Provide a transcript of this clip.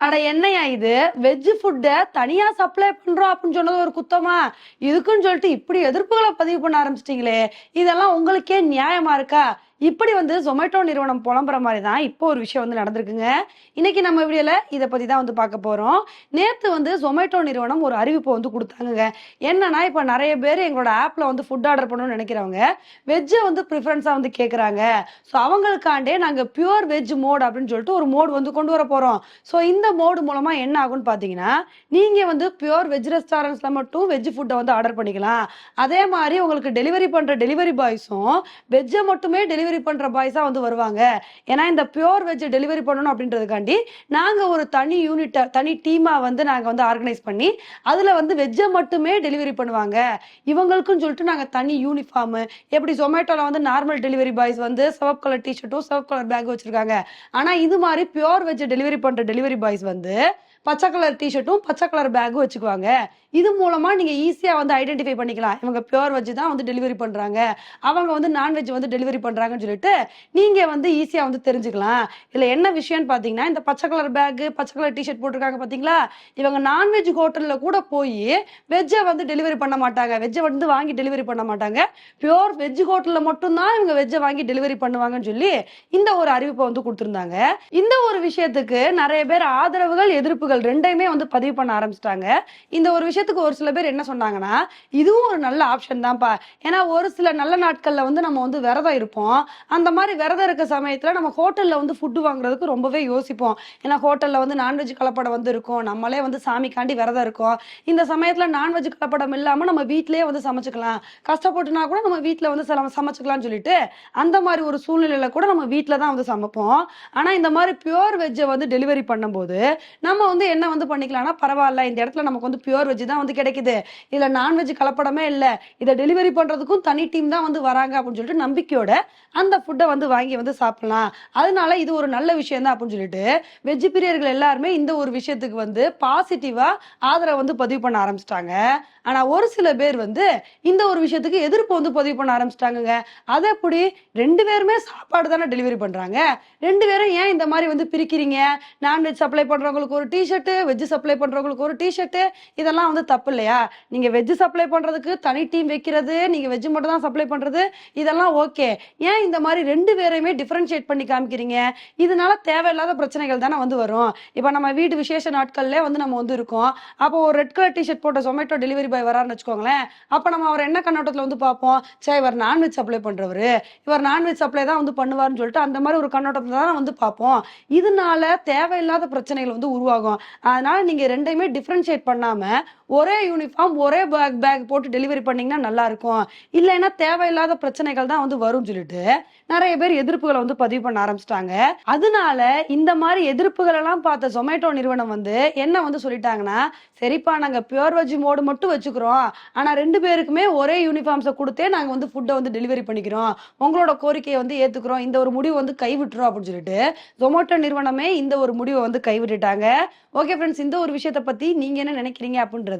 அட என்னையா இது? வெஜ் ஃபுட்டை தனியா சப்ளை பண்றோம் அப்படின்னு சொன்னது ஒரு குத்தமா? இதுக்குன்னு சொல்லிட்டு இப்படி எதிர்ப்புகளை பதிவு பண்ண ஆரம்பிச்சிட்டீங்களே. இதெல்லாம் உங்களுக்கே நியாயமா இருக்கா? இப்படி வந்து ஜொமேட்டோ நிறுவனம் புலம்புற மாதிரி தான் இப்போ ஒரு விஷயம் வந்து நடந்திருக்குங்க. இன்னைக்கு நம்ம வீடியோல இதை பத்தி தான் வந்து பார்க்க போறோம். நேத்து வந்து ஜொமேட்டோ நிறுவனம் ஒரு அறிவிப்பை வந்து கொடுத்தாங்க என்னன்னா இப்போ நிறைய பேர் எங்களோட ஆப்ல வந்து ஃபுட் ஆர்டர் பண்ணணும்னு நினைக்கிறவங்க வெஜ்ஜை வந்து ப்ரிஃபரன்ஸா வந்து கேட்குறாங்க ஸோ அவங்களுக்காண்டே நாங்கள் பியூர் வெஜ் மோட் அப்படின்னு சொல்லிட்டு ஒரு மோடு வந்து கொண்டு வர போறோம். ஸோ இந்த மோடு மூலமா என்ன ஆகும்னு பார்த்தீங்கன்னா நீங்க வந்து பியூர் வெஜ் ரெஸ்டாரண்ட்ஸ்ல மட்டும் வெஜ் ஃபுட்டை வந்து ஆர்டர் பண்ணிக்கலாம். அதே மாதிரி உங்களுக்கு டெலிவரி பண்ற டெலிவரி பாய்ஸும் வெஜ்ஜை மட்டுமே டெலிவரி டெலிவரி பண்ற பாய்ஸா வந்து வருவாங்க. ஏன்னா இந்த பியூர் வெஜ் டெலிவரி பண்ணணும் அப்படின்றதுக்காண்டி நாங்க ஒரு தனி யூனிட்டை தனி டீமா வந்து நாங்க வந்து ஆர்கனைஸ் பண்ணி அதுல வந்து வெஜ்ஜை மட்டுமே டெலிவரி பண்ணுவாங்க. இவங்களுக்குன்னு சொல்லிட்டு நாங்க தனி யூனிஃபார்ம் எப்படி ஜொமேட்டோல வந்து நார்மல் டெலிவரி பாய்ஸ் வந்து சிவப்பு கலர் டிஷர்ட்டும் சிவப்பு கலர் பேக் வச்சிருக்காங்க. ஆனா இது மாதிரி பியூர் வெஜ் டெலிவரி பண்ற டெலிவரி பாய்ஸ் வந்து பச்சை கலர் டிஷர்ட்டும் பச்சை கலர் பேக்கும் வச்சுக்குவாங்க. இது மூலமாக நீங்கள் ஈஸியாக வந்து ஐடென்டிஃபை பண்ணிக்கலாம். இவங்க பியூர் வெஜ் தான் வந்து டெலிவரி பண்ணுறாங்க அவங்க வந்து நான்வெஜ் வந்து டெலிவரி பண்ணுறாங்கன்னு சொல்லிட்டு நீங்கள் வந்து ஈஸியாக வந்து தெரிஞ்சுக்கலாம். இதில் என்ன விஷயம்னு பார்த்தீங்கன்னா இந்த பச்சை கலர் பேக்கு பச்சை கலர் டிஷர்ட் போட்டிருக்காங்க பார்த்தீங்களா இவங்க நான்வெஜ் ஹோட்டலில் கூட போய் வெஜ்ஜை வந்து டெலிவரி பண்ண மாட்டாங்க. வெஜ்ஜை வந்து வாங்கி டெலிவரி பண்ண மாட்டாங்க. பியூர் வெஜ் ஹோட்டலில் மட்டும்தான் இவங்க வெஜ்ஜை வாங்கி டெலிவரி பண்ணுவாங்கன்னு சொல்லி இந்த ஒரு அறிவிப்பை வந்து கொடுத்துருந்தாங்க. இந்த ஒரு விஷயத்துக்கு நிறைய பேர் ஆதரவுகள் எதிர்ப்புகள் ரெண்டையுமே வந்து பதிவு பண்ண ஆரம்பிச்சிட்டாங்க. இந்த ஒரு விஷயத்துக்கு ஒரு சில பேர் என்ன சொன்னாங்கன்னா இதுவும் ஒரு நல்ல ஆப்ஷன் தான்ப்பா. ஏன்னா ஒரு சில நல்ல நாட்கள்ல வந்து நம்ம வந்து விரதம் இருப்போம். அந்த மாதிரி விரதம் இருக்க சமயத்துல நம்ம ஹோட்டல்ல வந்து ஃபுட்டு வாங்குறதுக்கு ரொம்பவே யோசிப்போம். ஏன்னா ஹோட்டல்ல வந்து நான்வெஜ் கலப்படம் வந்து இருக்கும். நம்மளே வந்து சாமிக்காண்டி விரதம் இருக்கோம். இந்த சமயத்துல நான்வெஜ் கலப்படம் இல்லாம நம்ம வீட்டிலேயே வந்து சமைச்சுக்கலாம். கஷ்டப்பட்டுனா கூட நம்ம வீட்டில் வந்து சம- சமைச்சுக்கலாம்னு சொல்லிட்டு அந்த மாதிரி ஒரு சூழ்நிலையில கூட நம்ம வீட்டில் தான் வந்து சமைப்போம். ஆனா இந்த மாதிரி பியூர் வெஜ்ஜை வந்து டெலிவரி பண்ணும்போது நம்ம வந்து என்ன வந்து பண்ணிக்கலாம்னா பரவாயில்ல இந்த இடத்துல நமக்கு வந்து பியூர் வெஜ் தான் வந்து கிடைக்குது. இதுல நான்வெஜ் கலப்படமே இல்ல. இதை டெலிவரி பண்றதுக்கும் தனி டீம் தான் வந்து வராங்க அப்படின்னு சொல்லிட்டு நம்பிக்கையோட அந்த ஃபுட்டை வந்து வாங்கி வந்து சாப்பிடலாம். அதனால இது ஒரு நல்ல விஷயம் தான் அப்படின்னு சொல்லிட்டு வெஜ் பிரியர்கள் எல்லாருமே இந்த ஒரு விஷயத்துக்கு வந்து பாசிட்டிவா ஆதரவை வந்து பதிவு பண்ண ஆரம்பிச்சிட்டாங்க. ஆனா ஒரு சில பேர் வந்து இந்த ஒரு விஷயத்துக்கு எதிர்ப்பு வந்து பதிவு பண்ண ஆரம்பிச்சிட்டாங்க அது எப்படி ரெண்டு பேருமே சாப்பாடு தானே டெலிவரி பண்றாங்க. ரெண்டு பேரும் ஏன் இந்த மாதிரி வந்து பிரிக்கிறீங்க? நான்வெஜ் சப்ளை பண்றவங்களுக்கு ஒரு டிஷர்ட்டு வெஜ் சப்ளை பண்ணுறவங்களுக்கு ஒரு டிஷர்ட் இதெல்லாம் வந்து தப்பு இல்லையா? நீங்கள் வெஜ் சப்ளை பண்ணுறதுக்கு தனி டீம் வைக்கிறது நீங்கள் வெஜ் மட்டும் தான் சப்ளை பண்ணுறது இதெல்லாம் ஓகே ஏன் இந்த மாதிரி ரெண்டு பேரையுமே டிஃப்ரென்ஷியேட் பண்ணி காமிக்கிறீங்க? இதனால தேவையில்லாத பிரச்சனைகள் தானே வந்து வரும். இப்போ நம்ம வீட்டு விசேஷ நாட்கள்லேயே வந்து நம்ம வந்து இருக்கோம். அப்போ ஒரு ரெட் கலர் டிஷர்ட் போட்ட ஜொமேட்டோ டெலிவரி பாய் வரான்னு வச்சுக்கோங்களேன். அப்போ நம்ம அவர் என்ன கண்ணோட்டத்தில் வந்து பார்ப்போம்? சே இவர் நான்வெஜ் சப்ளை பண்ணுறவர் இவர் நான்வெஜ் சப்ளை தான் வந்து பண்ணுவார்னு சொல்லிட்டு அந்த மாதிரி ஒரு கண்ணோட்டத்தில் தான் வந்து பார்ப்போம். இதனால தேவையில்லாத பிரச்சனைகள் வந்து உருவாகும். அதனால நீங்க ரெண்டையுமே டிஃப்ரென்ஷியேட் பண்ணாம ஒரே யூனிஃபார்ம் ஒரே பேக் பேக் போட்டு டெலிவரி பண்ணிங்கன்னா நல்லா இருக்கும் இல்லைன்னா தேவையில்லாத பிரச்சனைகள் தான் வந்து வரும்னு சொல்லிட்டு நிறைய பேர் எதிர்ப்புகளை வந்து பதிவு பண்ண ஆரம்பிச்சிட்டாங்க. அதனால இந்த மாதிரி எதிர்ப்புகள் எல்லாம் பார்த்த ஜொமேட்டோ நிறுவனம் வந்து என்ன வந்து சொல்லிட்டாங்கன்னா சரிப்பா நாங்கள் பியூர் வெஜ் மோடு மட்டும் வச்சுக்கிறோம். ஆனால் ரெண்டு பேருக்குமே ஒரே யூனிஃபார்ம்ஸை கொடுத்தே நாங்கள் வந்து ஃபுட்டை வந்து டெலிவரி பண்ணிக்கிறோம். உங்களோட கோரிக்கையை வந்து ஏற்றுக்கிறோம் இந்த ஒரு முடிவு வந்து கைவிட்டுரும் அப்படின்னு சொல்லிட்டு ஜொமேட்டோ நிறுவனமே இந்த ஒரு முடிவை வந்து கைவிட்டுட்டாங்க. ஓகே ஃப்ரெண்ட்ஸ் இந்த ஒரு விஷயத்தை பற்றி நீங்கள் என்ன நினைக்கிறீங்க அப்படின்றது